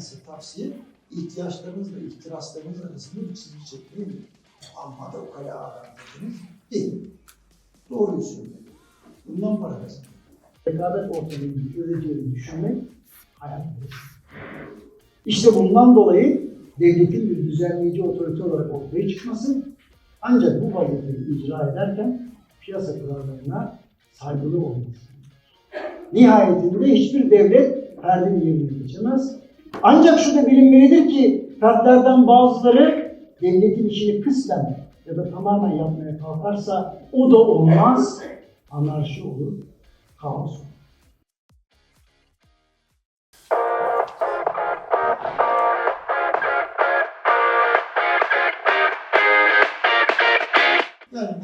size tavsiye ihtiyaçlarınızla ihtiraslarınız arasında bir çizgi çekmeyin. Amma da o kale adam dediniz değil. Doğruyu söyleyin. Bundan para kazanın. rekabet ortamını çözeceğini düşünmek hayal İşte bundan dolayı devletin bir düzenleyici otorite olarak ortaya çıkması ancak bu vazifeyi icra ederken piyasa kurallarına saygılı olması. Nihayetinde hiçbir devlet perde yerini geçemez. Ancak şu da bilinmelidir ki fertlerden bazıları devletin işini kısmen ya da tamamen yapmaya kalkarsa o da olmaz, anarşi olur, kaos olur. Yani